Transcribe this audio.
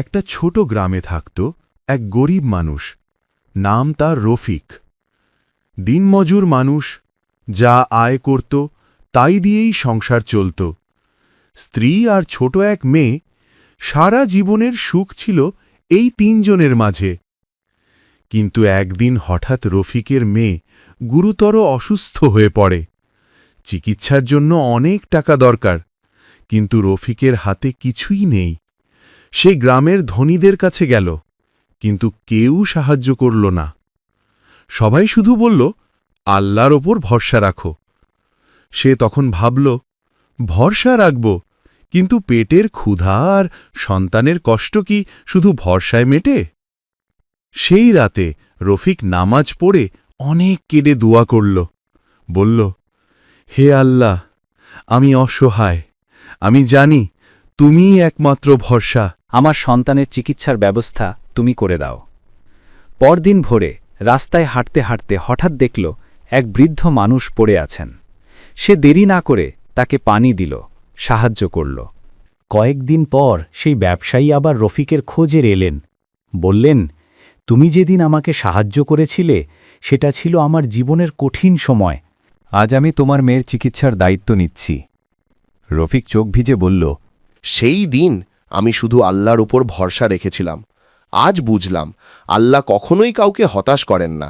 একটা ছোট গ্রামে থাকত এক গরিব মানুষ, নাম তার রফিক। দিনমজুর মানুষ, যা আয় করত, তাই দিয়েই সংসার চলত। স্ত্রী আর ছোট এক মেয়ে, সারা জীবনের সুখ ছিল এই তিনজনের মাঝে। কিন্তু একদিন হঠাৎ রফিকের মেয়ে গুরুতর অসুস্থ হয়ে পড়ে। চিকিৎসার জন্য অনেক টাকা দরকার, কিন্তু রফিকের হাতে কিছুই নেই। সে গ্রামের ধনীদের কাছে গেল, কিন্তু কেউ সাহায্য করল না। সবাই শুধু বলল, আল্লাহর ওপর ভরসা রাখো। সে তখন ভাবল, ভরসা রাখব, কিন্তু পেটের ক্ষুধা আর সন্তানের কষ্ট কি শুধু ভরসায় মেটে? সেই রাতে রফিক নামাজ পড়ে অনেক কেটে দোয়া করল, বলল, হে আল্লাহ, আমি অসহায়, আমি জানি তুমিই একমাত্র ভরসা আমার সন্তানের চিকিৎসার ব্যবস্থা তুমি করে দাও। পরদিন ভোরে রাস্তায় হাঁটতে হাঁটতে হঠাৎ দেখল এক বৃদ্ধ মানুষ পড়ে আছেন। সে দেরি না করে তাকে পানি দিল, সাহায্য করল। কয়েকদিন পর সেই ব্যবসায়ী আবার রফিকের খোঁজের এলেন। বললেন, তুমি যেদিন আমাকে সাহায্য করেছিলে, সেটা ছিল আমার জীবনের কঠিন সময়। আজ আমি তোমার মেয়ের চিকিৎসার দায়িত্ব নিচ্ছি। রফিক চোখ ভিজে বলল, সেই দিন আমি শুধু আল্লাহর উপর ভরসা রেখেছিলাম। আজ বুঝলাম আল্লাহ কখনোই কাউকে হতাশ করেন না।